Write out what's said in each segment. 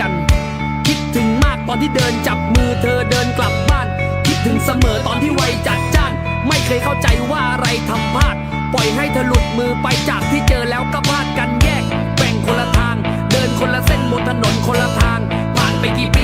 กัน คิดถึงมากตอนที่เดินจับมือเธอเดินกลับบ้าน คิดถึงเสมอตอนที่วัยจัดจ้าน ไม่เคยเข้าใจว่าอะไรทำพลาด ปล่อยให้เธอหลุดมือไปจากที่เจอแล้วก็พลาดกันแยก แบ่งคนละทาง เดินคนละเส้นบนถนนคนละทาง ผ่านไปกี่ปี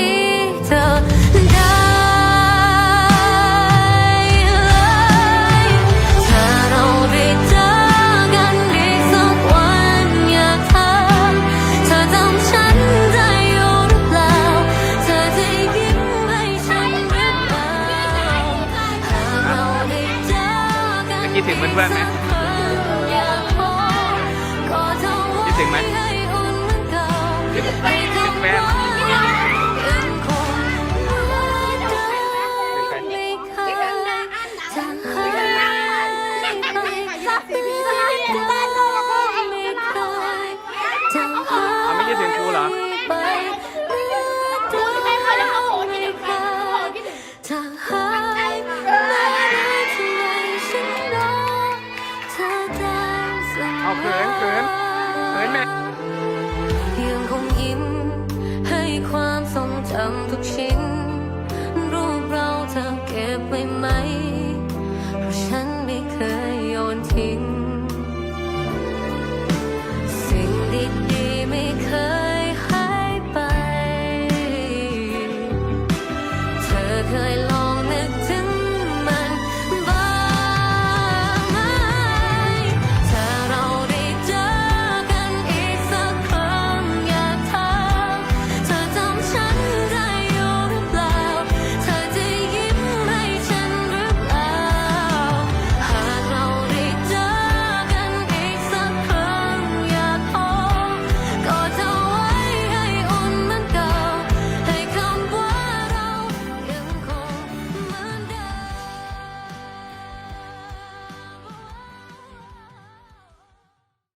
่ เพื่อนๆไหมอยากขอกอดเธอไว้คิดถึงไหมให้อุ่นเหมือนเก่าคิดถึงแฟนยังคงเหมือนเดิมไม่เคยจะหายไปไม่เคยจะหายเอาไม่คิดถึงครูเหรอ ทร